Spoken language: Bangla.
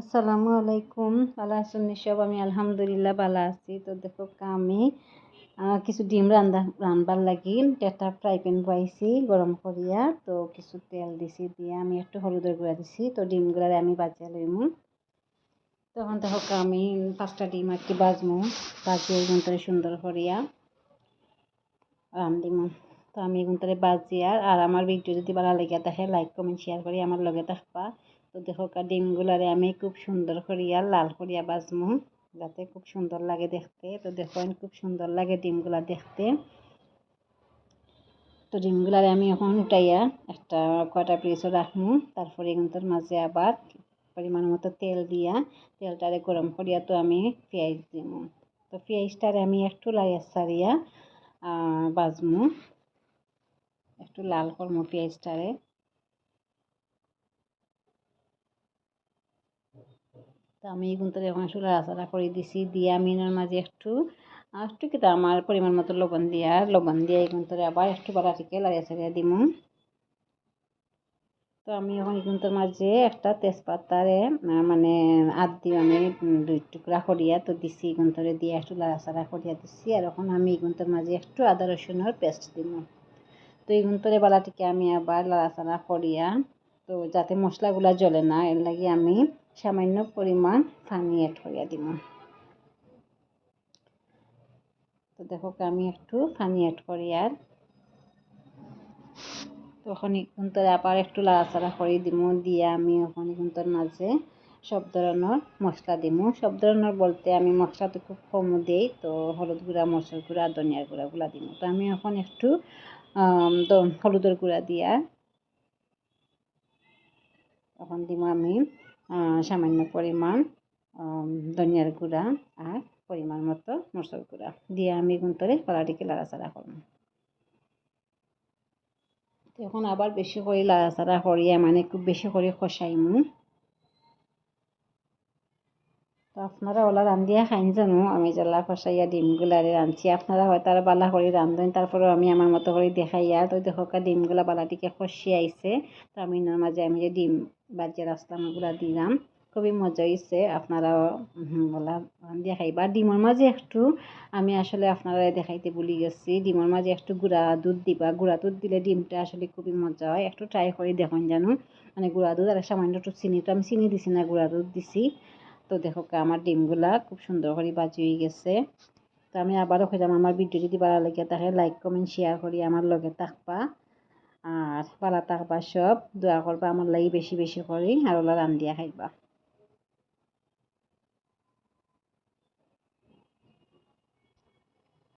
আসসালামু আলাইকুম। ভালো আছেন সব আমি আলহামদুলিল্লাহ ভালো আছি। তো দেখো আমি কিছু ডিম রান্ধা রান্নার লাগি। একটা ফ্রাই প্যান পাইছি গরম করিয়া। তো কিছু তেল দিছি দিয়ে আমি একটু হলুদের গুঁড়া দিছি। তো ডিমগুলার আমি বাজিয়া লইমু। তখন দেখো আমি পাঁচটা ডিম আর কি বাজমু। বাজিয়ে এগুন্তরে সুন্দর করিয়া রান্ধিমু। তো আমি এগুন্তরে বাজিয়া আর আমার ভিডিও যদি ভালো লেগে থাকে লাইক কমেন্ট শেয়ার করি আমার লগে থাকবা। তো দেখো ডিমগুলারে আমি খুব সুন্দর করিয়া লাল করিয়া বাজমু, যাতে খুব সুন্দর লাগে দেখতে। তো দেখো খুব সুন্দর লাগে ডিমগুলা দেখতে। তো ডিমগুলারে আমি এখন উঠাইয়া একটা, কয়টা পিসও রাখমু, তারপরে এগুলোর মাঝে আবার পরিমাণ মতো তেল দিয়া, তেলটারে গরম করিয়া তো আমি পেঁয়াজ দিব তো পেঁয়াজটারে আমি একটু লাইয়া সারিয়া বাজমু। একটু লাল করমু পেঁয়াজটারে। তো আমি কিন্তু একটু লাড়াচাড়া করে দিছি, দিয়ে আমি এর মাঝে একটু একটু কিন্তু আমার পরিমাণ মতো লবণ দিয়া, লবণ দিয়ে কিন্তু আবার একটু বাড়াটিকে লাড়িয়ে ছাড়িয়ে দিব। তো আমি এখন কিন্তু মাঝে একটা তেজপাতারে মানে আদ দিয়ে আমি দুই টুকরা করিয়া তো দিছি গুন্তরে দিয়ে একটু লাড়া লাড়াচাড়া করিয়া দিছি। আর এখন আমি গুন্তর মাঝে একটু আদা রসুনের পেস্ট দিব। তো এই গুন্তরে বালাটিকে আমি আবার লাড়াচাড়া করিয়া তো যাতে মশলাগুলা জ্বলে না, এর লাগে আমি সামান্য পরিমাণ পানি অ্যাড করিয়া দিব। তো দেখো আমি একটু পানি অ্যাড করি আর তখন কিন্তু আবার একটু লাড়াচাড়া করে দিব, দিয়ে আমি ওখানে কিন্তু মাঝে সব ধরনের মশলা দিব। সব ধরনের বলতে আমি মশলা তো খুব কম দিই, তো হলুদ গুঁড়া মশলার গুঁড়া, ধনিয়ার গুঁড়াগুলা দিব। তো আমি এখন একটু হলুদের গুঁড়া দিয়া এখন দিব আমি সামান্য পরিমাণ ধনিয়ার গুঁড়া আর পরিমাণ মতো মশলার গুঁড়া। দিয়ে আমি গুন্তরে কলাটিকে লাড়াচাড়া করব। এখন আবার বেশি করে লাড়াচাড়া করিয়া মানে খুব বেশি করে কষাইমু। তো আপনারা ওলা রান্ধিয়া খাইন জানো? আমি জ্বালা কষাইয়া ডিমগুলারে রাঁধছি আপনারা হয়তো আর বালা করে রান্ধেন তারপরেও আমি আমার মতো করে দেখাইয়া তো দেখো ডিমগুলা বালাটিকে কষিয়ে আইছে তো আমি মাঝে আমি যে ডিম বাজিয়ে রাখলাম ওগুলা দিলাম খুবই মজা হয়েছে আপনারা বলা রান্ধিয়া খাইবা। ডিমের মাঝে একটু, আমি আসলে আপনারা দেখাইতে ভুলি গেছি। ডিমের মাঝে একটু গুঁড়া দুধ দিবা। গুঁড়া দুধ দিলে ডিমটা আসলে খুবই মজা হয়। একটু ট্রাই করে দেখুন জানো? মানে গুঁড়া দুধ আর সামান্য একটু চিনি তো আমি চিনি দিছি না, গুঁড়া দুধ দিছি। তো দেখো আমার ডিমগুলা খুব সুন্দর করে বাজি হয়ে গেছে। তো আমি আবারও খেলাম আমার ভিডিও যদি ভালো লাগে, তাহলে লাইক কমেন্ট শেয়ার করি আমার লগে থাকবা। আর ভালো থাকবা সব, দোয়া করবা আমার লাগি বেশি বেশি করি, আর ওলা রান্ধিয়া খাইবা।